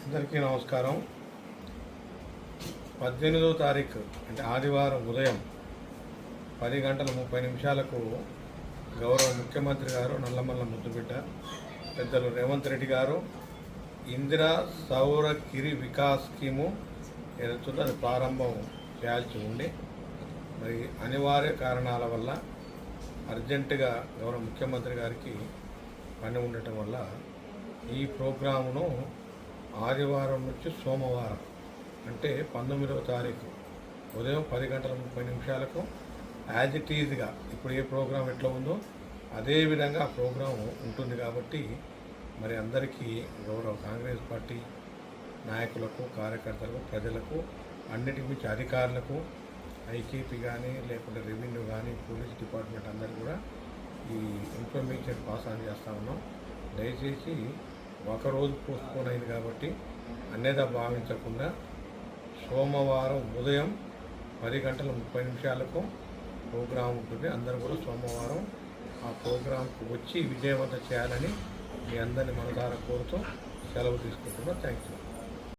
అందరికీ నమస్కారం. పద్దెనిమిదో తారీఖు అంటే ఆదివారం ఉదయం పది గంటల ముప్పై నిమిషాలకు గౌరవ ముఖ్యమంత్రి గారు నల్లమల్ల ముద్దుబిడ్డ పెద్దలు రేవంత్ రెడ్డి గారు ఇందిరా సౌర కిరి వికాస్ స్కీము ఏదైతుందో అది ప్రారంభం చేయాల్సి ఉండి మరి అనివార్య కారణాల వల్ల అర్జెంటుగా గౌరవ ముఖ్యమంత్రి గారికి పని ఉండటం వల్ల ఈ ప్రోగ్రామును ఆదివారం నుంచి సోమవారం అంటే పంతొమ్మిదవ తారీఖు. ఉదయం పది గంటల ముప్పై నిమిషాలకు యాజ్ ఇట్ ఈజ్గా ఇప్పుడు ఏ ప్రోగ్రాం ఎట్లా ఉందో అదే విధంగా ఆ ప్రోగ్రాం ఉంటుంది కాబట్టి మరి అందరికీ గౌరవ కాంగ్రెస్ పార్టీ నాయకులకు కార్యకర్తలకు ప్రజలకు అన్నిటి మించి అధికారులకు ఐకేపీ కానీ లేకుంటే రెవెన్యూ కానీ పోలీస్ డిపార్ట్మెంట్ అందరు కూడా ఈ ఇన్ఫర్మేషన్ పాస్ ఆన్ చేస్తూ ఉన్నాం. దయచేసి ఒకరోజు పోస్ట్పోన్ అయింది కాబట్టి అన్నేదా భావించకుండా సోమవారం ఉదయం పది గంటల ముప్పై నిమిషాలకు ప్రోగ్రాం ఉంటుంది. అందరూ కూడా సోమవారం ఆ ప్రోగ్రాంకు వచ్చి విజయవంతం చేయాలని మీ అందరిని మనసారా కోరుతూ సెలవు తీసుకుంటున్నాం. Thank you